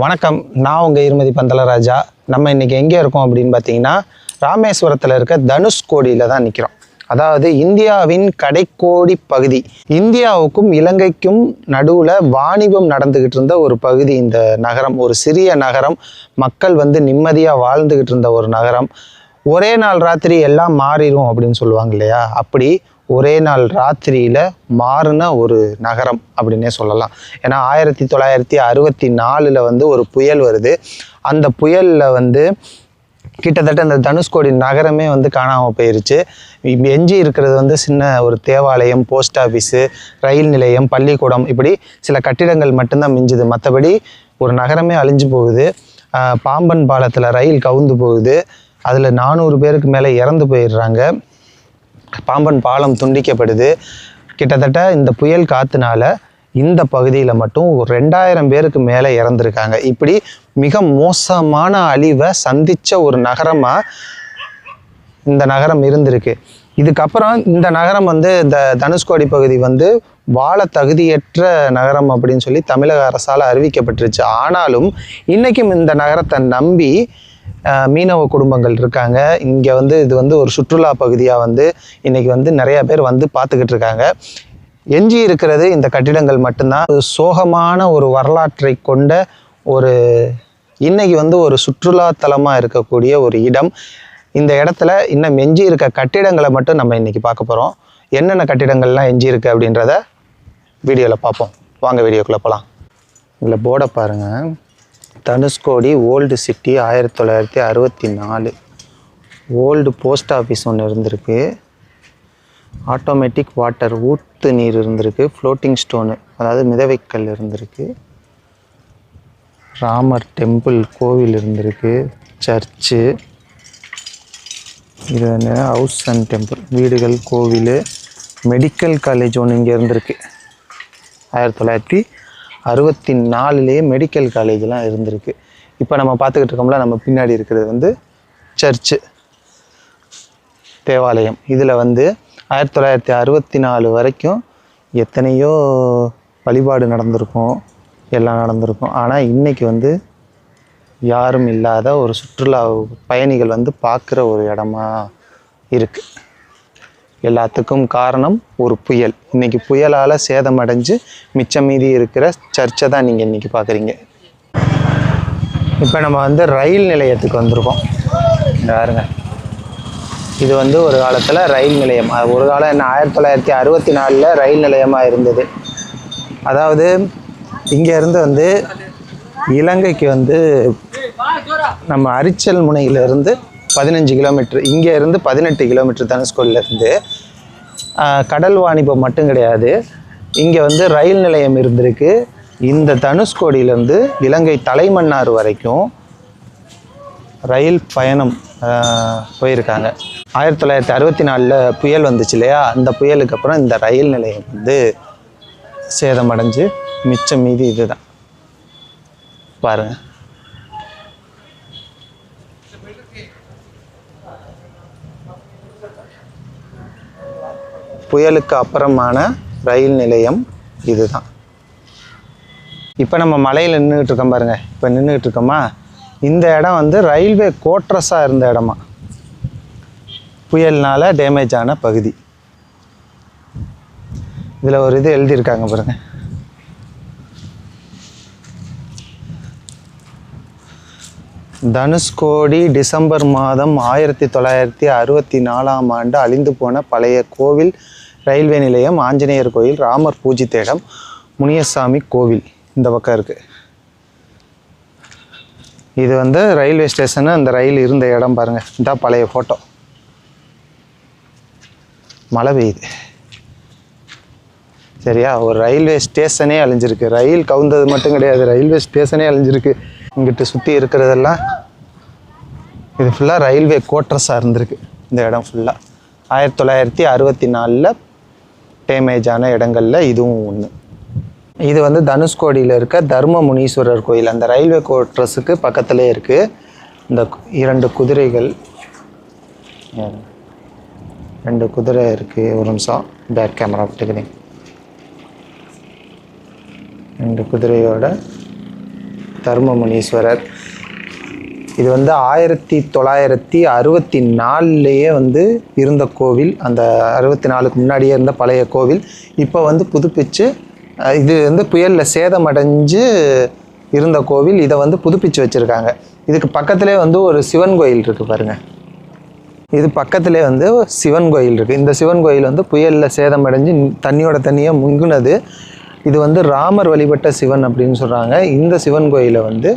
வணக்கம். நான் உங்கள் இருமதி பந்தலராஜா. நம்ம இன்றைக்கி எங்கே இருக்கோம் அப்படின்னு பார்த்தீங்கன்னா ராமேஸ்வரத்தில் இருக்க தனுஷ்கோடியில் தான் நிற்கிறோம் அதாவது இந்தியாவின் கடைக்கோடி பகுதி. இந்தியாவுக்கும் இலங்கைக்கும் நடுவில் வாணிபம் நடந்துக்கிட்டு இருந்த ஒரு பகுதி இந்த நகரம். ஒரு சிறிய நகரம். மக்கள் வந்து நிம்மதியாக வாழ்ந்துக்கிட்டு இருந்த ஒரு நகரம். ஒரே நாள் ராத்திரி எல்லாம் மாறிடும் அப்படின்னு சொல்லுவாங்க இல்லையா? அப்படி ஒரே நாள் ராத்திரியில் மாறின ஒரு நகரம் அப்படின்னே சொல்லலாம். ஏன்னா ஆயிரத்தி தொள்ளாயிரத்தி அறுபத்தி நாலில் வந்து ஒரு புயல் வருது. அந்த புயலில் வந்து கிட்டத்தட்ட இந்த தனுஷ்கோடி நகரமே வந்து காணாமல் போயிருச்சு. எஞ்சி இருக்கிறது வந்து சின்ன ஒரு தேவாலயம் போஸ்ட் ஆஃபீஸு ரயில் நிலையம் பள்ளிக்கூடம் இப்படி சில கட்டிடங்கள் மட்டும்தான் மிஞ்சுது. மற்றபடி ஒரு நகரமே அழிஞ்சு போகுது. பாம்பன் பாலத்தில் ரயில் கவுந்து போகுது. அதில் நானூறு பேருக்கு மேலே இறந்து போயிடுறாங்க. பாம்பன் பாலம் துண்டிக்கப்படுது. கிட்டத்தட்ட இந்த புயல் காத்துனால இந்த பகுதியில் மட்டும் ஒரு ரெண்டாயிரம் பேருக்கு மேலே இறந்துருக்காங்க. இப்படி மிக மோசமான அழிவை சந்தித்த ஒரு நகரமாக இந்த நகரம் இருந்திருக்கு. இதுக்கப்புறம் இந்த நகரம் வந்து இந்த தனுஷ்கோடி பகுதி வந்து வாழ தகுதியற்ற நகரம் அப்படின்னு சொல்லி தமிழக அரசால் அறிவிக்கப்பட்டுருச்சு. ஆனாலும் இன்றைக்கும் இந்த நகரத்தை நம்பி மீனவ குடும்பங்கள் இருக்காங்க. இங்கே வந்து இது வந்து ஒரு சுற்றுலா பகுதியாக வந்து இன்றைக்கி வந்து நிறையா பேர் வந்து பார்த்துக்கிட்டு இருக்காங்க. எஞ்சி இருக்கிறது இந்த கட்டிடங்கள் மட்டும்தான். சோகமான ஒரு வரலாற்றை கொண்ட ஒரு இன்னைக்கு வந்து ஒரு சுற்றுலா தலமாக இருக்கக்கூடிய ஒரு இடம். இந்த இடத்துல இன்னும் எஞ்சி இருக்க கட்டிடங்களை மட்டும் நம்ம இன்றைக்கி பார்க்க போகிறோம் என்னென்ன கட்டிடங்கள்லாம் எஞ்சி இருக்குது அப்படின்றத வீடியோவில் பார்ப்போம். வாங்க வீடியோக்குள்ளே போகலாம் இதில் போர்டை பாருங்கள் தனுஷ்கோடி ஓல்டு சிட்டி ஆயிரத்தி தொள்ளாயிரத்தி அறுபத்தி நாலு. ஓல்டு போஸ்ட் ஆஃபீஸ் ஒன்று இருந்திருக்கு. ஆட்டோமேட்டிக் வாட்டர் ஊத்து நீர் இருந்திருக்கு. ஃப்ளோட்டிங் ஸ்டோனு அதாவது மிதவைக்கல் இருந்திருக்கு. ராமர் டெம்பிள் கோவில் இருந்திருக்கு. சர்ச்சு. இது வந்து ஹவுஸ் அண்ட் டெம்பிள் வீடுகள் கோவில். மெடிக்கல் காலேஜ் ஒன்று இங்கே இருந்திருக்கு. ஆயிரத்தி தொள்ளாயிரத்தி அறுபத்தி நாலுலேயே மெடிக்கல் காலேஜ்லாம் இருந்திருக்கு. இப்போ நம்ம பார்த்துக்கிட்டு இருக்கோம்ல நம்ம பின்னாடி இருக்கிறது வந்து சர்ச்சு தேவாலயம். இதில் வந்து ஆயிரத்தி தொள்ளாயிரத்தி அறுபத்தி நாலு வரைக்கும் எத்தனையோ வழிபாடு நடந்திருக்கும் எல்லாம் நடந்திருக்கும். ஆனால் இன்னைக்கு வந்து யாரும் இல்லாத ஒரு சுற்றுலா பயணிகள் வந்து பார்க்குற ஒரு இடமா இருக்குது எல்லாத்துக்கும் காரணம் ஒரு புயல். இன்னைக்கு புயலால் சேதமடைஞ்சு மிச்சம் மீதி இருக்கிற சர்ச்சை தான் நீங்கள் இன்றைக்கி பார்க்குறீங்க இப்போ நம்ம வந்து ரயில் நிலையத்துக்கு வந்திருக்கோம். பாருங்க. இது வந்து ஒரு காலத்தில் ரயில் நிலையம். அது ஒரு காலம் என்ன ஆயிரத்தி தொள்ளாயிரத்தி அறுபத்தி நாலில் ரயில் நிலையமாக இருந்தது. அதாவது இங்கேருந்து வந்து இலங்கைக்கு வந்து நம்ம அரிச்சல் முனையிலிருந்து பதினஞ்சு கிலோமீட்டர் இங்கேருந்து பதினெட்டு கிலோமீட்டர் தனுஷ்கோடியிலேருந்து கடல் வாணிபம் மட்டும் கிடையாது. இங்கே வந்து ரயில் நிலையம் இருந்திருக்கு. இந்த தனுஷ்கோடியிலேருந்து இலங்கை தலைமன்னார் வரைக்கும் ரயில் பயணம் போயிருக்காங்க. ஆயிரத்தி தொள்ளாயிரத்தி அறுபத்தி நாலில் புயல் வந்துச்சு இல்லையா? அந்த புயலுக்கு அப்புறம் இந்த ரயில் நிலையம் வந்து சேதமடைஞ்சு மிச்சம் மீதி இதுதான். பாருங்கள் புயலுக்கு அப்புறமான ரயில் நிலையம் இதுதான். இப்போ நம்ம மலையில் நின்றுட்டு இருக்கோம் பாருங்க. இப்போ நின்றுக்கிட்டு இருக்கோமா? இந்த இடம் வந்து ரயில்வே கோட்ரஸாக இருந்த இடமா? புயல்னால் டேமேஜ் ஆன பகுதி. இதில் ஒரு இது எழுதியிருக்காங்க பாருங்கள் தனுஷ்கோடி டிசம்பர் மாதம் ஆயிரத்தி தொள்ளாயிரத்தி அறுபத்தி நாலாம் ஆண்டு அழிந்து போன பழைய கோவில் ரயில்வே நிலையம் ஆஞ்சநேயர் கோயில் ராமர் பூஜித்த இடம் முனியசாமி கோவில். இந்த பக்கம் இருக்குது இது வந்து ரயில்வே ஸ்டேஷனு அந்த ரயில் இருந்த இடம் பாருங்கள் இதான் பழைய ஃபோட்டோ மழை பெய்யுது. சரியா? ஒரு ரயில்வே ஸ்டேஷனே அழிஞ்சிருக்கு. ரயில் கவுந்தது மட்டும் கிடையாது. ரயில்வே ஸ்டேஷனே அழிஞ்சிருக்கு. இங்கிட்டு சுற்றி இருக்கிறதெல்லாம் இது ஃபுல்லாக ரயில்வே கோட்ரஸாக இருந்திருக்கு. இந்த இடம் ஃபுல்லாக ஆயிரத்தி தொள்ளாயிரத்தி அறுபத்தி நாலில் டேமேஜான இடங்களில் இதுவும் ஒன்று இது வந்து தனுஷ்கோடியில் இருக்க தர்ம முனீஸ்வரர் கோயில். அந்த ரயில்வே கோட்ரஸுக்கு பக்கத்துலேயே இருக்குது இந்த இரண்டு குதிரைகள். ரெண்டு குதிரை இருக்குது ஒரு நிமிஷம். பேக் கேமரா விட்டுக்கிறேன். ரெண்டு குதிரையோட தர்மமுனீஸ்வரர். இது வந்து ஆயிரத்தி தொள்ளாயிரத்தி அறுபத்தி நாலுலேயே வந்து இருந்த கோவில். அந்த அறுபத்தி நாலுக்கு முன்னாடியே இருந்த பழைய கோவில். இப்போ வந்து புதுப்பிச்சு இது வந்து புயலில் சேதமடைஞ்சு இருந்த கோவில். இதை வந்து புதுப்பிச்சு வச்சுருக்காங்க. இதுக்கு பக்கத்துலேயே வந்து ஒரு சிவன் கோயில் இருக்குது பாருங்கள் இது பக்கத்திலே வந்து சிவன் கோயில் இருக்குது இந்த சிவன் கோயில் வந்து புயலில் சேதமடைஞ்சு தண்ணியோட தண்ணியாக முங்குனது. இது வந்து ராமர் வழிபட்ட சிவன் அப்படின்னு சொல்கிறாங்க இந்த சிவன் கோயிலை வந்து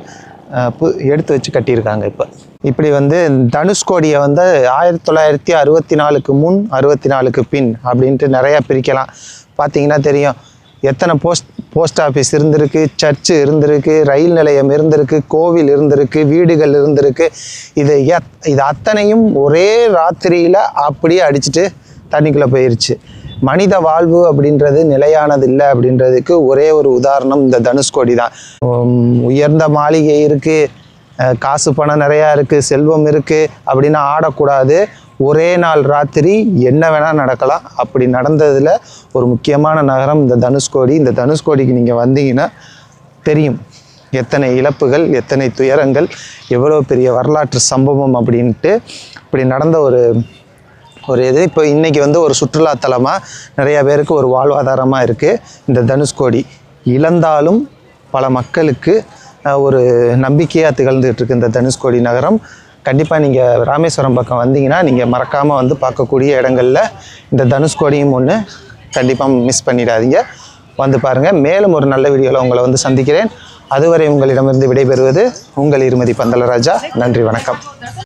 பு எடுத்து வச்சு கட்டியிருக்காங்க இப்போ. இப்படி வந்து தனுஷ்கோடியை வந்து ஆயிரத்தி தொள்ளாயிரத்தி அறுபத்தி நாலுக்கு முன் அறுபத்தி நாலுக்கு பின் அப்படின்ட்டு நிறையா பிரிக்கலாம். பார்த்தீங்கன்னா தெரியும். எத்தனை போஸ்ட் போஸ்ட் ஆஃபீஸ் இருந்திருக்கு சர்ச்சு இருந்திருக்கு ரயில் நிலையம் இருந்திருக்கு கோவில் இருந்திருக்கு வீடுகள் இருந்திருக்கு. இது எத் இது அத்தனையும் ஒரே ராத்திரியில் அப்படியே அடிச்சுட்டு தண்ணிக்குள்ளே போயிருச்சு. மனித வாழ்வு அப்படின்றது நிலையானது இல்லை அப்படின்றதுக்கு ஒரே ஒரு உதாரணம் இந்த தனுஷ்கோடி தான். உயர்ந்த மாளிகை இருக்குது காசு பணம் நிறையா இருக்குது செல்வம் இருக்குது அப்படின்னு ஆடக்கூடாது. ஒரே நாள் ராத்திரி என்ன வேணால் நடக்கலாம். அப்படி நடந்ததில் ஒரு முக்கியமான நகரம் இந்த தனுஷ்கோடி இந்த தனுஷ்கோடிக்கு நீங்கள் வந்தீங்கன்னா தெரியும். எத்தனை இழப்புகள் எத்தனை துயரங்கள் எவ்வளோ பெரிய வரலாற்று சம்பவம் அப்படின்ட்டு. இப்படி நடந்த ஒரு ஒரு இது. இப்போ இன்றைக்கி வந்து ஒரு சுற்றுலாத்தலமாக நிறைய பேருக்கு ஒரு வாழ்வாதாரமாக இருக்குது இந்த தனுஷ்கோடி இழந்தாலும் பல மக்களுக்கு ஒரு நம்பிக்கையாக திகழ்ந்துட்டு இருக்கு இந்த தனுஷ்கோடி நகரம். கண்டிப்பாக நீங்கள் ராமேஸ்வரம் பக்கம் வந்தீங்கன்னா நீங்கள் மறக்காமல் வந்து பார்க்கக்கூடிய இடங்களில் இந்த தனுஷ்கோடியும் ஒன்று கண்டிப்பாக மிஸ் பண்ணிடாதீங்க. வந்து பாருங்கள் மேலும் ஒரு நல்ல வீடியோவில் உங்களை வந்து சந்திக்கிறேன். அதுவரை உங்களிடமிருந்து விடைபெறுவது உங்கள் இருமதி பந்தலராஜா. நன்றி வணக்கம்.